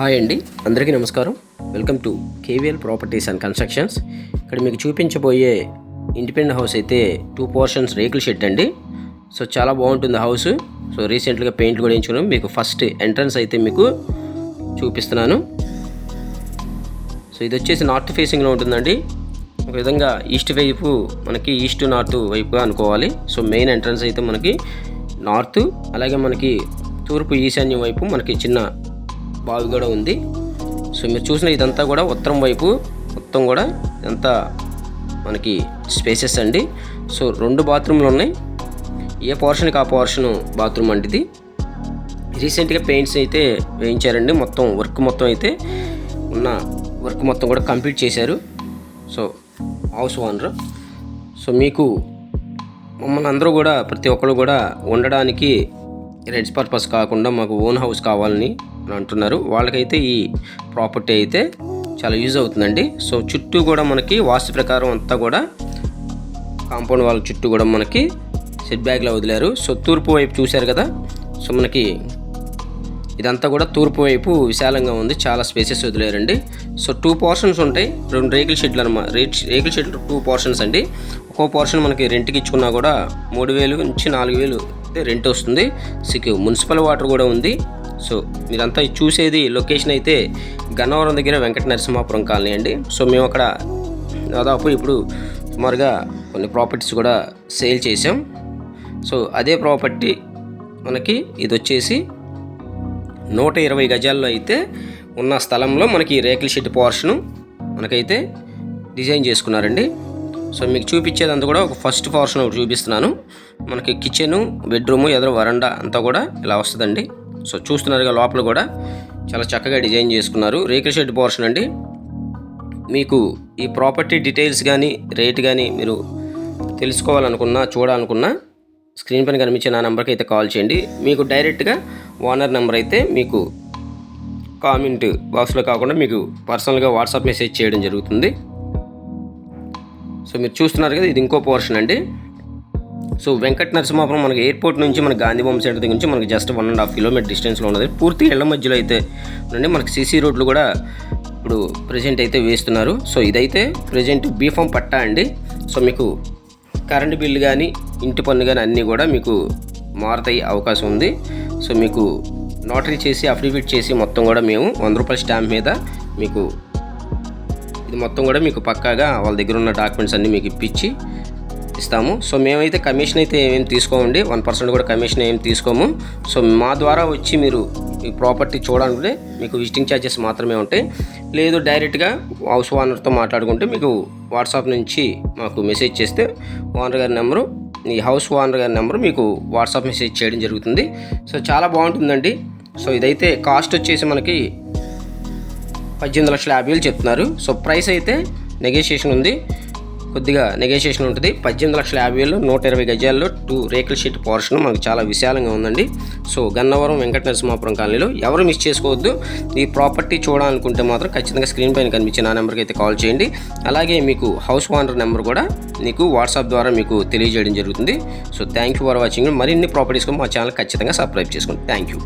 Hi అండి. అందరికీ నమస్కారం. Welcome to KVL properties and constructions. ఇక్కడ మీకు చూపించబోయే ఇండిపెండెంట్ హౌస్ అయితే టూ పోర్షన్స్ రేకుల షెడ్ అండి. సో చాలా బాగుంటుంది హౌస్. సో రీసెంట్గా పెయింట్ కూడా వేయించుకున్నాం. మీకు ఫస్ట్ ఎంట్రన్స్ అయితే మీకు చూపిస్తున్నాను. సో ఇది వచ్చేసి నార్త్ ఫేసింగ్లో ఉంటుందండి. ఒక విధంగా ఈస్ట్ వైపు మనకి ఈస్ట్ నార్త్ వైపుగా అనుకోవాలి. సో మెయిన్ ఎంట్రన్స్ అయితే మనకి నార్త్. అలాగే మనకి తూర్పు ఈశాన్యం వైపు మనకి చిన్న బావి కూడా ఉంది. సో మీరు చూసిన ఇదంతా కూడా ఉత్తరం వైపు మొత్తం కూడా ఇదంతా మనకి స్పేసెస్ అండి. సో రెండు బాత్రూమ్లు ఉన్నాయి. ఏ పోర్షన్కి ఆ పోర్షన్ బాత్రూమ్ అండి ఇది రీసెంట్గా పెయింట్స్ అయితే వేయించారండి. మొత్తం వర్క్ మొత్తం అయితే ఉన్న వర్క్ మొత్తం కూడా కంప్లీట్ చేశారు. సో హౌస్ ఓనర్ సో మీకు మమ్మల్ని అందరూ కూడా ప్రతి ఒక్కరు కూడా ఉండడానికి రెడ్స్ పర్పస్ కాకుండా మాకు ఓన్ హౌస్ కావాలని అని అంటున్నారు. వాళ్ళకైతే ఈ ప్రాపర్టీ అయితే చాలా యూజ్ అవుతుందండి. సో చుట్టూ కూడా మనకి వాస్తు ప్రకారం అంతా కూడా కాంపౌండ్ వాళ్ళ చుట్టూ కూడా మనకి సెట్ బ్యాగ్లో వదిలారు. సో తూర్పు వైపు చూశారు కదా? సో మనకి ఇదంతా కూడా తూర్పు వైపు విశాలంగా ఉంది. చాలా స్పేసెస్ వదిలేరండి. సో టూ పోర్షన్స్ ఉంటాయి. రెండు రేకుల షెడ్లు అనమాట రేకుల షెడ్లు టూ పోర్షన్స్ అండి. ఒక్కో పోర్షన్ మనకి రెంట్కి ఇచ్చుకున్నా కూడా మూడు వేలు నుంచి నాలుగు వేలు రెంట్ వస్తుంది. సిక్యూ మున్సిపల్ వాటర్ కూడా ఉంది. సో మీరంతా చూసేది లొకేషన్ అయితే గన్నవరం దగ్గర వెంకట నరసింహాపురం కాలనీ అండి. సో మేము అక్కడ దాదాపు ఇప్పుడు సుమారుగా కొన్ని ప్రాపర్టీస్ కూడా సేల్ చేసాం సో అదే ప్రాపర్టీ మనకి ఇది వచ్చేసి నూట ఇరవై గజాల్లో అయితే ఉన్న స్థలంలో మనకి రేకుల షెడ్ పోర్షను మనకైతే డిజైన్ చేసుకున్నారండి. సో మీకు చూపించేదంతా కూడా ఒక ఫస్ట్ పోర్షన్ ఒకటి చూపిస్తున్నాను. మనకి కిచెను బెడ్రూము ఎదురు వరండా అంతా కూడా ఇలా వస్తుందండి. సో చూస్తున్నారుగా లోపల కూడా చాలా చక్కగా డిజైన్ చేసుకున్నారు. రేకుల షెడ్ పోర్షన్ అండి. మీకు ఈ ప్రాపర్టీ డీటెయిల్స్ కానీ రేట్ కానీ మీరు తెలుసుకోవాలనుకున్నా చూడాలనుకున్నా స్క్రీన్ పైన కనిపించే నా నెంబర్కి అయితే కాల్ చేయండి. మీకు డైరెక్ట్గా ఓనర్ నెంబర్ అయితే మీకు కామెంట్ బాక్స్లో కాకుండా మీకు పర్సనల్గా వాట్సాప్ మెసేజ్ చేయడం జరుగుతుంది. సో మీరు చూస్తున్నారు కదా ఇది ఇంకో పోర్షన్ అండి. సో వెంకట నరసింహాపురం మనకి ఎయిర్పోర్ట్ నుంచి మన గాంధీ బొమ్మ సెంటర్ దగ్గర నుంచి మనకి just one and half kilometre డిస్టెన్స్లో ఉన్నది. పూర్తి ఇళ్ళ మధ్యలో అయితే ఉండండి మనకి సీసీ రోడ్లు కూడా ఇప్పుడు ప్రజెంట్ అయితే వేస్తున్నారు. సో ఇదైతే ప్రజెంట్ బీఫామ్ పట్టా అండి. సో మీకు కరెంటు బిల్లు కానీ ఇంటి పన్ను కానీ అన్నీ కూడా మీకు మారుతాయి అవకాశం ఉంది. సో మీకు నోటరీ చేసి అఫిడవిట్ చేసి మొత్తం కూడా మేము వంద రూపాయల స్టాంప్ మీద మీకు ఇది మొత్తం కూడా మీకు పక్కాగా వాళ్ళ దగ్గర ఉన్న డాక్యుమెంట్స్ అన్నీ మీకు ఇప్పించి ఇస్తాము. సో మేమైతే కమిషన్ అయితే ఏమేమి తీసుకోమండి? వన్ పర్సెంట్ కూడా కమిషన్ ఏం తీసుకోము. సో మా ద్వారా వచ్చి మీరు ఈ ప్రాపర్టీ చూడాలంటే మీకు విజిటింగ్ ఛార్జెస్ మాత్రమే ఉంటాయి. లేదు డైరెక్ట్గా హౌస్ ఓనర్తో మాట్లాడుకుంటే మీకు వాట్సాప్ నుంచి మాకు మెసేజ్ చేస్తే ఓనర్ గారి నెంబరు ఈ హౌస్ ఓనర్ గారి నెంబరు మీకు వాట్సాప్ మెసేజ్ చేయడం జరుగుతుంది. సో చాలా బాగుంటుందండి. సో ఇదైతే కాస్ట్ వచ్చేసి మనకి పద్దెనిమిది లక్షల యాభై వేలు చెప్తున్నారు. సో ప్రైస్ అయితే నెగోషియేషన్ ఉంది. కొద్దిగా నెగోషియేషన్ ఉంటుంది. పద్దెనిమిది లక్షల యాభై వేలు నూట ఇరవై గజాల్లో టూ రేకుల షీట్ పోర్షన్ మనకు చాలా విశాలంగా ఉందండి. సో గన్నవరం వెంకట నరసింహాపురం కాలనీలో ఎవరు మిస్ చేసుకోవద్దు. ఈ ప్రాపర్టీ చూడాలనుకుంటే మాత్రం ఖచ్చితంగా స్క్రీన్ పైన కనిపించే నా నెంబర్కి అయితే కాల్ చేయండి. అలాగే మీకు హౌస్ ఓనర్ నెంబర్ కూడా మీకు వాట్సాప్ ద్వారా మీకు తెలియజేయడం జరుగుతుంది. So thank you for watching మరిన్ని ప్రాపర్టీస్ మా ఛానల్ ఖచ్చితంగా సబ్స్క్రైబ్ చేసుకోండి. Thank you